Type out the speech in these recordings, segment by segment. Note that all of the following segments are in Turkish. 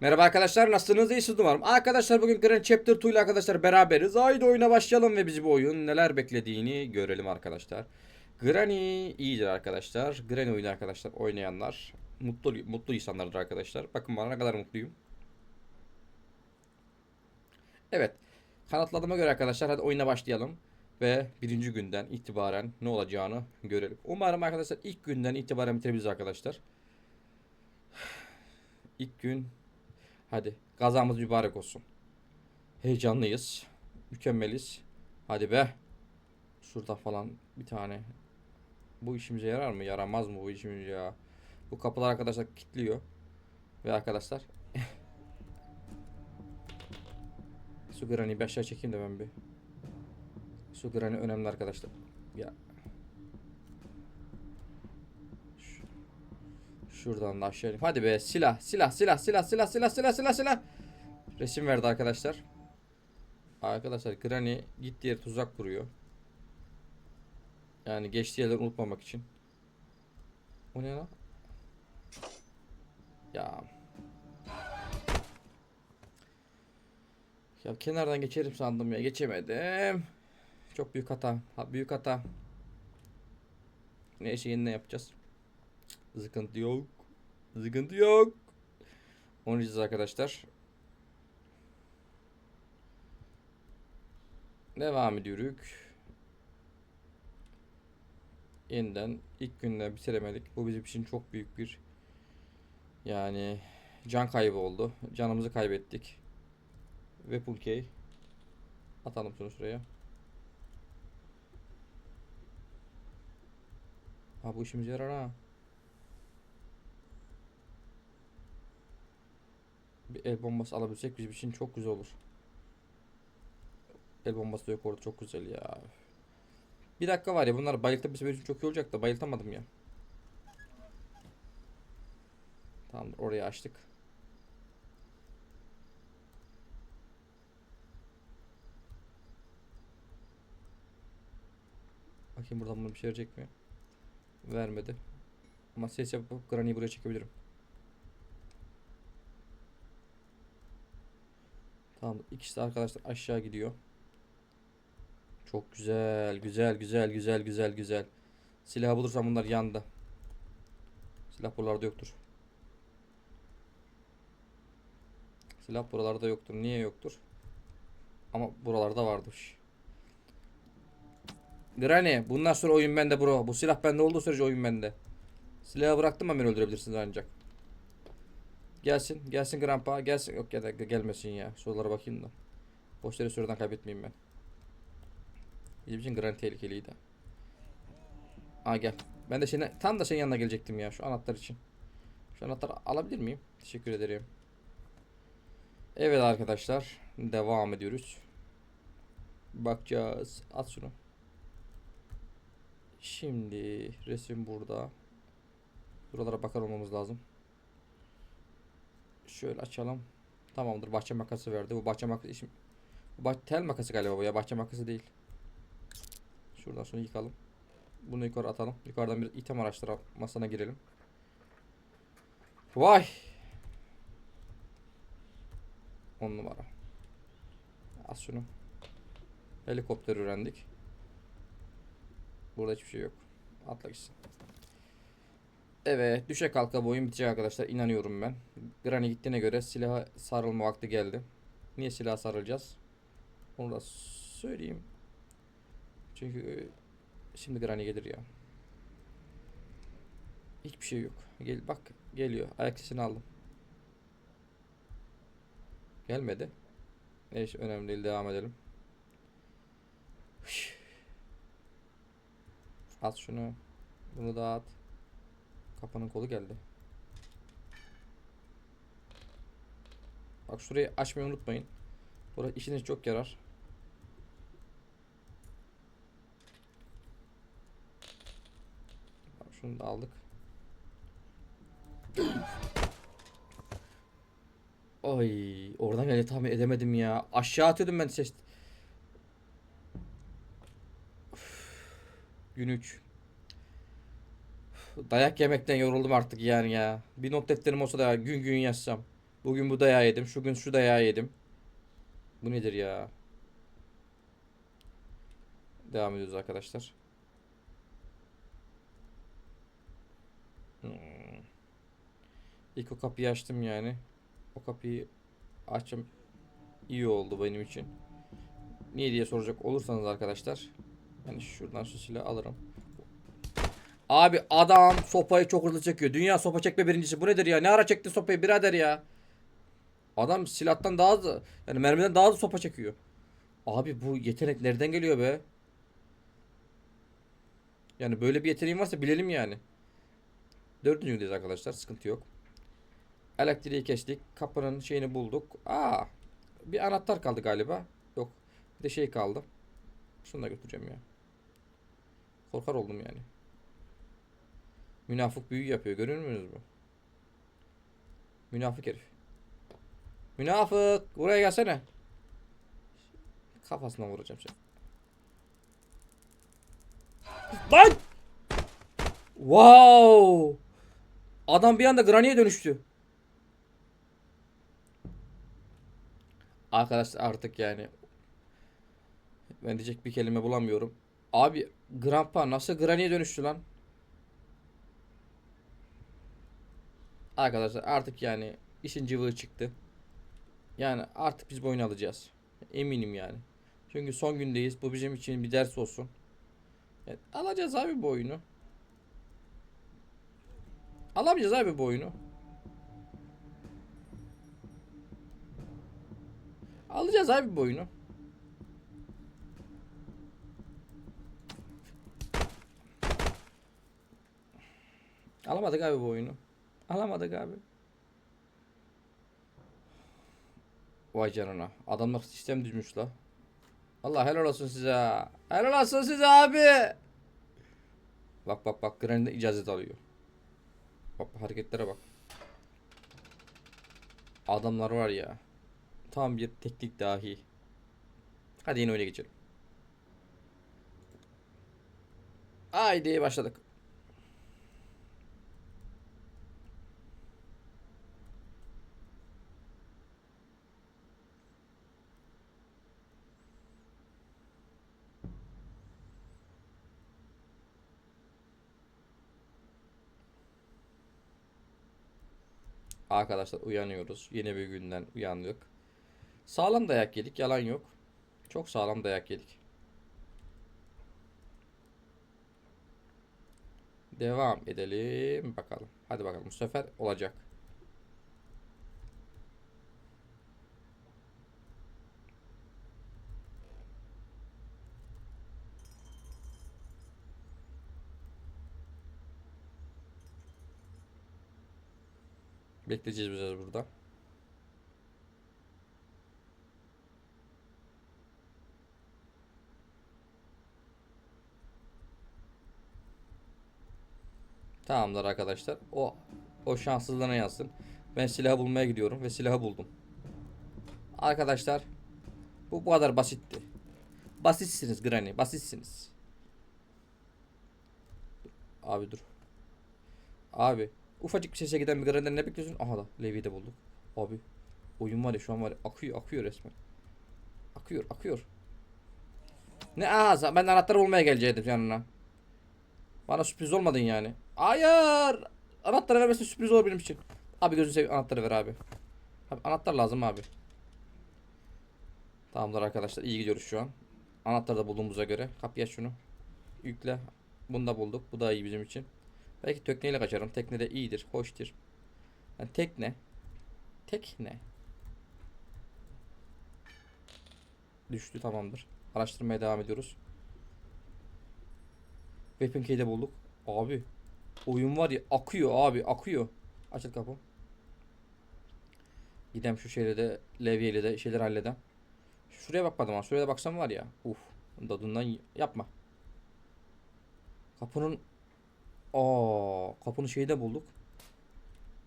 Merhaba arkadaşlar nasılsınız iyisiniz umarım. Arkadaşlar bugün Grand Chapter 2 ile arkadaşlar beraberiz. Haydi oyuna başlayalım ve bizi bu oyun neler beklediğini görelim arkadaşlar. Granny iyidir arkadaşlar. Granny oyunu arkadaşlar oynayanlar mutlu mutlu insanlardır arkadaşlar. Bakın bana ne kadar mutluyum. Evet. Kanıtladığıma göre arkadaşlar hadi oyuna başlayalım. Ve birinci günden itibaren ne olacağını görelim. Umarım arkadaşlar ilk günden itibaren bitirebiliriz arkadaşlar. İlk gün Hadi gazamız mübarek olsun. Heyecanlıyız. Mükemmeliz. Hadi be. Şurada falan bir tane. Bu işimize yarar mı? Yaramaz mı bu işimize ya? Bu kapılar arkadaşlar kilitliyor. Ve arkadaşlar. Su granny bir aşağı çekeyim de ben bir. Su granny önemli arkadaşlar. Ya. Şuradan da aşağı ineyim. Hadi be silah silah silah silah silah silah silah silah silah. Resim verdi arkadaşlar. Arkadaşlar Granny gittiği yere tuzak kuruyor. Yani geçtiği yerleri unutmamak için. O ne lan? Ya. Ya kenardan geçerim sandım ya. Geçemedim. Çok büyük hata. Ha, büyük hata. Neyse yeniden yapacağız. Sıkıntı yok. Sıkıntı yok. Oynayacağız arkadaşlar. Devam ediyoruz. Yeniden ilk günde bitiremedik. Bu bizim için çok büyük bir yani can kaybı oldu. Canımızı kaybettik. Ve pulkey. Atalım şunu şuraya. Ha bu işimize yarar ha. Bir el bombası alabilsek bizim için çok güzel olur. El bombası da yok orada çok güzel ya. Bir dakika var ya bunlar bayıltabilse benim için çok iyi olacak da bayıltamadım ya. Tamamdır orayı açtık. Bakayım buradan bana bir şey verecek mi? Vermedi. Ama ses yapıp Granny'i buraya çekebilirim. Tamam ikisi de arkadaşlar aşağı gidiyor. Çok güzel güzel güzel güzel güzel güzel. Silahı bulursam bunlar yandı. Silah buralarda yoktur. Silah buralarda yoktur. Niye yoktur? Ama buralarda varmış. Granny bundan sonra oyun bende bro. Bu silah bende olduğu sürece oyun bende. Silahı bıraktım mı beni öldürebilirsiniz ancak. Gelsin. Gelsin Grandpa. Gelsin. Yok ya da gelmesin ya. Sorulara bakayım da. Boş yere süreden kaybetmeyeyim ben. Bizim için Grand tehlikeliydi. Aa gel. Ben de senin, tam da senin yanına gelecektim ya şu anahtar için. Şu anahtarı alabilir miyim? Teşekkür ederim. Evet arkadaşlar. Devam ediyoruz. Bakacağız. At şunu. Şimdi resim burada. Buralara bakar olmamız lazım. Şöyle açalım. Tamamdır. Bahçe makası verdi. Bu bahçe makası işim. Bah- tel makası galiba bu ya. Bahçe makası değil. Şuradan sonra yıkalım. Bunu yukarı atalım. Yukarıdan bir item araştırmasına girelim. Vay. 10 numara. Az şunu. Helikopter öğrendik. Burada hiçbir şey yok. Atla gitsin. Evet düşe kalka bu oyun bitecek arkadaşlar inanıyorum ben. Granny gittiğine göre silaha sarılma vakti geldi. Niye silaha sarılacağız? Onu da söyleyeyim. Çünkü e, şimdi Granny gelir ya. Hiçbir şey yok. Gel bak geliyor. Ayak sesini aldım. Gelmedi. Neyse önemli değil devam edelim. At şunu. Bunu da at. Kapının kolu geldi. Bak şurayı açmayı unutmayın. Burası işiniz çok yarar. Bak şunu da aldık. Ay, oradan geldi tahmin edemedim ya. Aşağı atıyordum ben ses. Gün 3. Dayak yemekten yoruldum artık yani ya. Bir not defterim olsa da gün gün yazsam. Bugün bu dayağı yedim. Şu gün şu dayağı yedim. Bu nedir ya? Devam ediyoruz arkadaşlar. Hmm. İlk o kapıyı açtım yani. O kapıyı açım iyi oldu benim için. Niye diye soracak olursanız arkadaşlar. Yani şuradan şu silahı alırım. Abi adam sopayı çok hızlı çekiyor. Dünya sopa çekme birincisi. Bu nedir ya? Ne ara çekti sopayı birader ya? Adam silahtan daha hızlı, yani mermiden daha hızlı sopa çekiyor. Abi bu yetenek nereden geliyor be? Yani böyle bir yeteneğin varsa bilelim yani. Dördüncü gündeyiz arkadaşlar. Sıkıntı yok. Elektriği kestik. Kapının şeyini bulduk. Aa, bir anahtar kaldı galiba. Yok. Bir de şey kaldı. Şunu da götüreceğim ya. Korkar oldum yani. Münafık büyü yapıyor. Görüyor musunuz bu? Münafık herif. Münafık. Buraya gelsene. Kafasına vuracağım seni. Lan! Wow! Adam bir anda Granny'e dönüştü. Arkadaşlar artık yani ben diyecek bir kelime bulamıyorum. Abi Grandpa nasıl Granny'e dönüştü lan? Arkadaşlar artık yani işin cıvığı çıktı. Yani artık biz bu oyunu alacağız. Eminim yani. Çünkü son gündeyiz. Bu bizim için bir ders olsun. Evet, alacağız abi bu oyunu. Alamayacağız abi bu oyunu. Alacağız abi bu oyunu. Alamadık abi bu oyunu. Alamadık abi. Vay canına. Adamlar sistem düzmüş la. Allah helal olsun size. Helal olsun size abi. Bak bak bak Granny'de icazet alıyor. Bak hareketlere bak. Adamlar var ya. Tam bir teknik dahi. Hadi yine oyuna geçelim. Haydi başladık. Arkadaşlar uyanıyoruz. Yeni bir günden uyandık. Sağlam dayak yedik. Yalan yok. Çok sağlam dayak yedik. Devam edelim bakalım. Hadi bakalım bu sefer olacak. Bekleyeceğiz biraz burada. Tamamdır arkadaşlar. O o şanssızlığına yazsın. Ben silahı bulmaya gidiyorum ve silahı buldum. Arkadaşlar bu bu kadar basitti. Basitsiniz Granny, basitsiniz. Abi dur. Abi ufacık bir sese giden bir Granny'den ne bekliyorsun? Aha da Levi'yi de bulduk. Abi oyun var ya şu an var ya akıyor akıyor resmen. Akıyor akıyor. Ne aa ben anahtarı bulmaya gelecektim yanına. Bana sürpriz olmadın yani. Hayır. Anahtarı vermesi sürpriz olur benim için. Abi gözünü seveyim anahtarı ver abi. Abi anahtar lazım abi. Tamamdır arkadaşlar iyi gidiyoruz şu an. Anahtarı da bulduğumuza göre. Kapıyı aç şunu. Yükle. Bunu da bulduk. Bu da iyi bizim için. Belki tekneyle kaçarım. Tekne de iyidir. Hoştur. Yani tekne. Tekne. Düştü tamamdır. Araştırmaya devam ediyoruz. Weapon key'i de bulduk. Abi. Oyun var ya akıyor abi akıyor. Açıl kapı. Gidem şu şeyle de levyeyle de şeyler halledem. Şuraya bakmadım ama şuraya da baksam var ya. Uf. Dadından yapma. Kapının Aa, kapının şeyi de bulduk.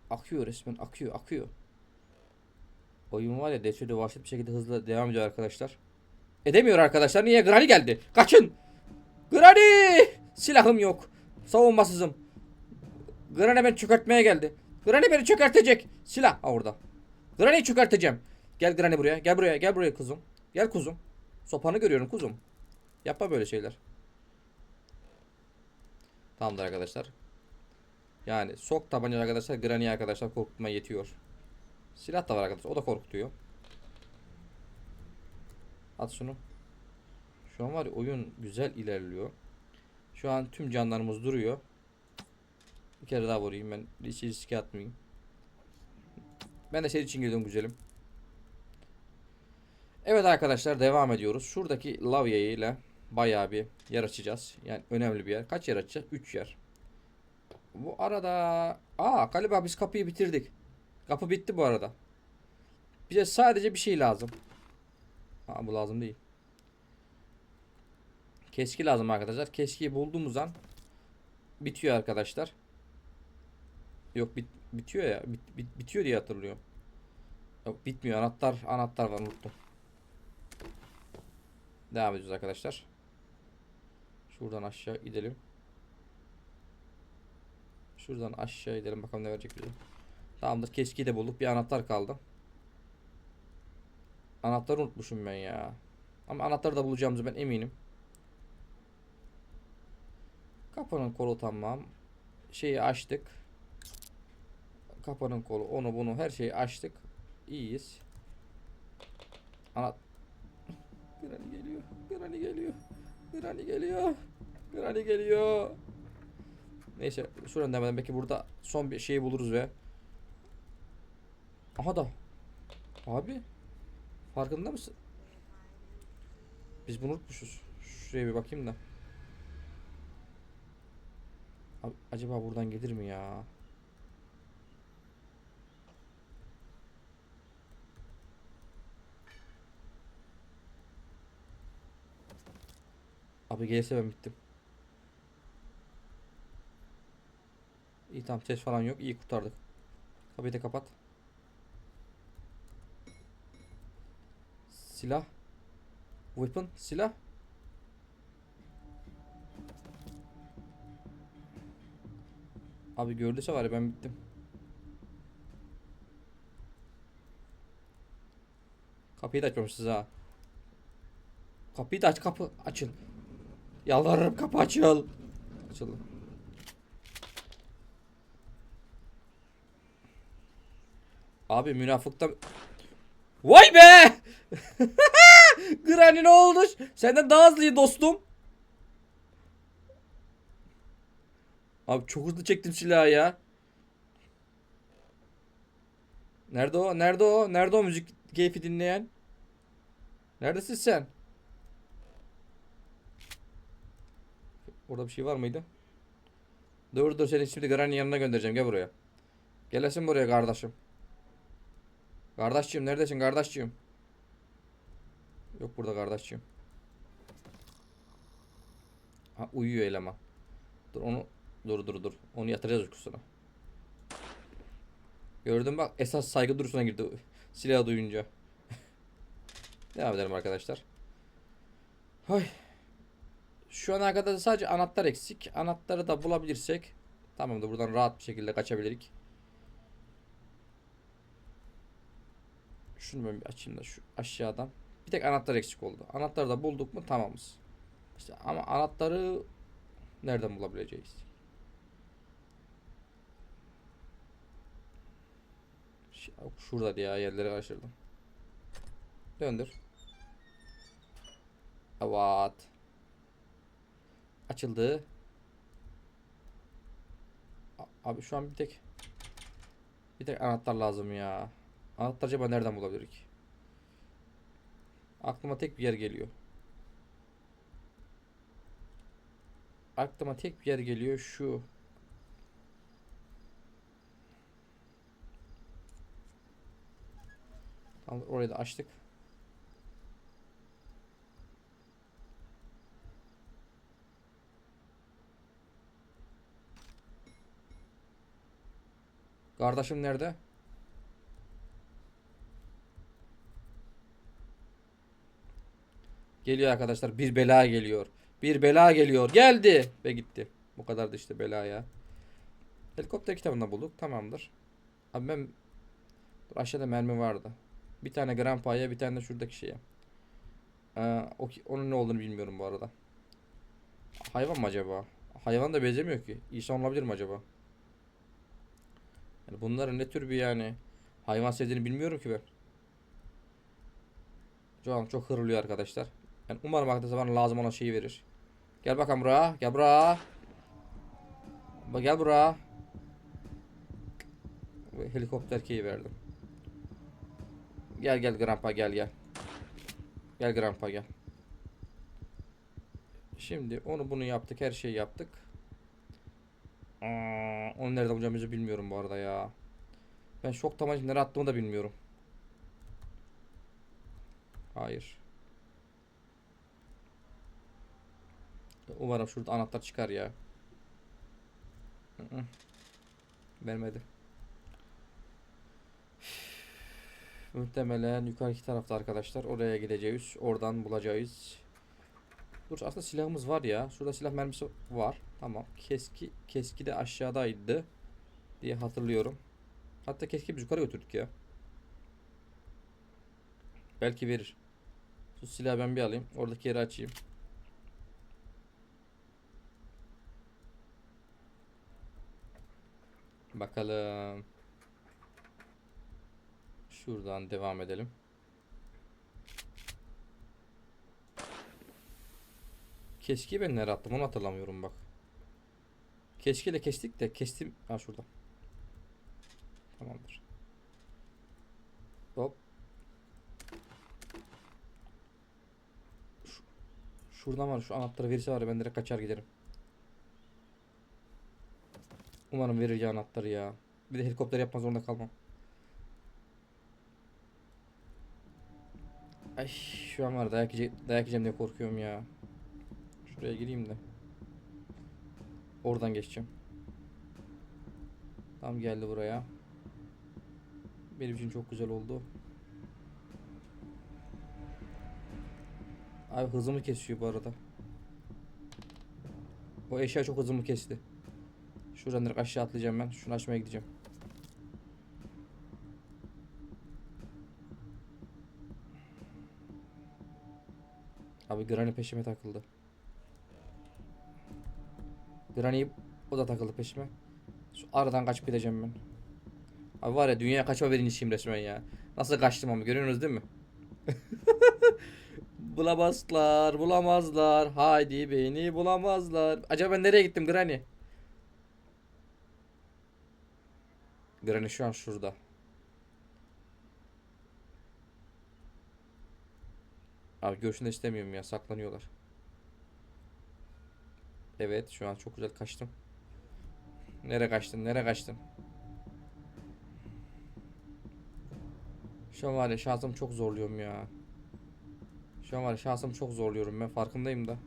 Akıyor resmen akıyor akıyor. Oyun var ya dehşetli vahşet bir şekilde hızlı devam ediyor arkadaşlar. Edemiyor arkadaşlar. Niye? Granny geldi. Kaçın. Granny! Silahım yok. Savunmasızım. Granny beni çökertmeye geldi. Granny beni çökertecek. Silah. Ha orada. Granny'i çökerteceğim. Gel Granny buraya. Gel buraya. Gel buraya kuzum. Gel kuzum. Sopanı görüyorum kuzum. Yapma böyle şeyler. Tamamdır arkadaşlar. Yani sok tabanca arkadaşlar Granny arkadaşlar korkutma yetiyor. Silah da var arkadaşlar. O da korkutuyor. At şunu. Şu an var ya oyun güzel ilerliyor. Şu an tüm canlarımız duruyor. Bir kere daha vurayım ben. Hiç riske atmayayım. Ben de senin için girdim güzelim. Evet arkadaşlar devam ediyoruz. Şuradaki lavye ile bayağı bir yer açacağız. Yani önemli bir yer. Kaç yer açacağız? 3 yer. Bu arada aa galiba biz kapıyı bitirdik. Kapı bitti bu arada. Bize sadece bir şey lazım. Ha bu lazım değil. Keski lazım arkadaşlar. Keskiyi bulduğumuz an bitiyor arkadaşlar. Yok bit bitiyor ya. Bit- bit- bitiyor diye hatırlıyorum. Yok bitmiyor. Anahtar anahtar var unuttum. Devam ediyoruz arkadaşlar. Şuradan aşağı gidelim. Şuradan aşağı gidelim bakalım ne verecek bize. Tamamdır. Keskiyi de bulduk. Bir anahtar kaldı. Anahtarı unutmuşum ben ya. Ama anahtarı da bulacağımızı ben eminim. Kapının kolu tamam. Şeyi açtık. Kapının kolu onu bunu her şeyi açtık. İyiyiz. Ana Granny geliyor. Granny geliyor. Granny geliyor. Granny geliyor. Neyse şuradan demeden belki burada son bir şey buluruz ve Aha da Abi Farkında mısın? Biz bunu unutmuşuz. Şuraya bir bakayım da. Abi, acaba buradan gelir mi ya? Abi gelirse ben bittim. İyi tamam ses falan yok. İyi kurtardık. Kapıyı da kapat. Silah. Weapon. Silah. Abi gördüyse var ya ben bittim. Kapıyı da açmamışsınız ha. Kapıyı da aç kapı açın. Yalvarırım kapı açıl. Açıldı. Abi münafıkta Vay be! Granny ne oldu? Senden daha hızlıyım dostum. Abi çok hızlı çektim silahı ya. Nerede o? Nerede o? Nerede o müzik keyfi dinleyen? Neredesin sen? Orada bir şey var mıydı? Dur dur seni şimdi Granny'nin yanına göndereceğim. Gel buraya. Gelesin buraya kardeşim. Kardeşciğim neredesin kardeşciğim? Yok burada kardeşciğim. Ha uyuyor eleman. Dur onu dur dur dur. Onu yatıracağız uykusuna. Gördün bak esas saygı durusuna girdi. Silahı duyunca. Devam edelim arkadaşlar. Hay. Şu ana kadar sadece anahtar eksik. Anahtarı da bulabilirsek tamamdır buradan rahat bir şekilde kaçabilirik. Şunu ben bir açayım da şu aşağıdan. Bir tek anahtar eksik oldu. Anahtarı da bulduk mu tamamız. İşte ama anahtarı nereden bulabileceğiz? Şurada diye yerleri karıştırdım. Döndür. Evet. Açıldı. Abi şu an bir tek bir tek anahtar lazım ya. Anahtar acaba nereden bulabilirik? Aklıma tek bir yer geliyor. Aklıma tek bir yer geliyor şu. Orayı da açtık. Kardeşim nerede? Geliyor arkadaşlar. Bir bela geliyor. Bir bela geliyor. Geldi. Ve gitti. Bu kadar da işte bela ya. Helikopter kitabında bulduk. Tamamdır. Abi ben Dur, aşağıda mermi vardı. Bir tane Grandpa'ya bir tane de şuradaki şeye. Ee, o, onun ne olduğunu bilmiyorum bu arada. Hayvan mı acaba? Hayvan da benzemiyor ki. İnsan olabilir mi acaba? Yani bunların ne tür bir yani hayvan sevdiğini bilmiyorum ki ben. Şu an çok hırlıyor arkadaşlar. Yani umarım arkadaşlar bana lazım olan şeyi verir. Gel bakalım buraya. Gel buraya. Bak gel buraya. Helikopter keyi verdim. Gel gel Grandpa gel gel. Gel Grandpa gel. Şimdi onu bunu yaptık. Her şeyi yaptık. Onu nerede bulacağımızı bilmiyorum bu arada ya. Ben şok tabancayı nereye attığımı da bilmiyorum. Hayır. Umarım şurada anahtar çıkar ya. Vermedi. Muhtemelen yukarıki tarafta arkadaşlar. Oraya gideceğiz. Oradan bulacağız. Dur aslında silahımız var ya. Şurada silah mermisi var. Tamam. Keski keski de aşağıdaydı diye hatırlıyorum. Hatta keski biz yukarı götürdük ya. Belki verir. Şu silahı ben bir alayım. Oradaki yeri açayım. Bakalım. Şuradan devam edelim. Keskiyi ben nereye attım onu hatırlamıyorum bak. Keskiyle kestik de kestim. Ha şurada. Tamamdır. Hop. Şu- Şuradan var şu anahtarı verirse var ya ben direkt kaçar giderim. Umarım verir ya anahtarı ya. Bir de helikopter yapmak zorunda kalmam. Ay şu an var dayak, yiyecek, dayak yiyeceğim diye korkuyorum ya. Şuraya gireyim de. Oradan geçeceğim. Tam geldi buraya. Benim için çok güzel oldu. Abi hızımı kesiyor bu arada. O eşya çok hızımı kesti. Şuradan direkt aşağı atlayacağım ben. Şunu açmaya gideceğim. Abi Granny peşime takıldı. Granny o da takıldı peşime. Şu aradan kaçıp gideceğim ben. Abi var ya dünya kaçma birinciyim resmen ya. Nasıl kaçtım ama görüyorsunuz değil mi? Bulamazlar, bulamazlar. Haydi beni bulamazlar. Acaba ben nereye gittim Granny? Granny şu an şurada. Abi görüşünü istemiyorum ya saklanıyorlar. Evet şu an çok güzel kaçtım. Nereye kaçtın? Nereye kaçtın? Şu an var ya şansımı çok zorluyorum ya. Şu an var ya şansımı çok zorluyorum ben farkındayım da.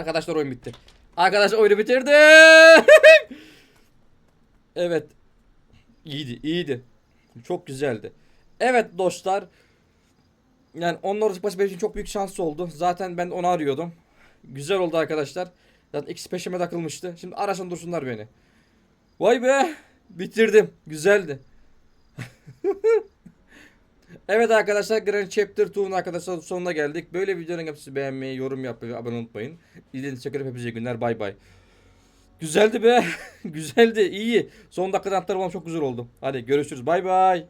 Arkadaşlar oyun bitti. Arkadaşlar oyunu bitirdi. evet. İyiydi, iyiydi. Çok güzeldi. Evet dostlar. Yani onun orası başı benim için çok büyük şans oldu. Zaten ben onu arıyordum. Güzel oldu arkadaşlar. Zaten ikisi peşime takılmıştı. Şimdi arasın dursunlar beni. Vay be. Bitirdim. Güzeldi. Evet arkadaşlar Grand Chapter 2'nun arkadaşlar sonuna geldik. Böyle videoların hepsi beğenmeyi, yorum yapmayı, abone olmayı unutmayın. İzlediğiniz için hepinize iyi günler. Bay bay. Güzeldi be. Güzeldi. iyi. Son dakikadan atlarım çok güzel oldu. Hadi görüşürüz. Bay bay.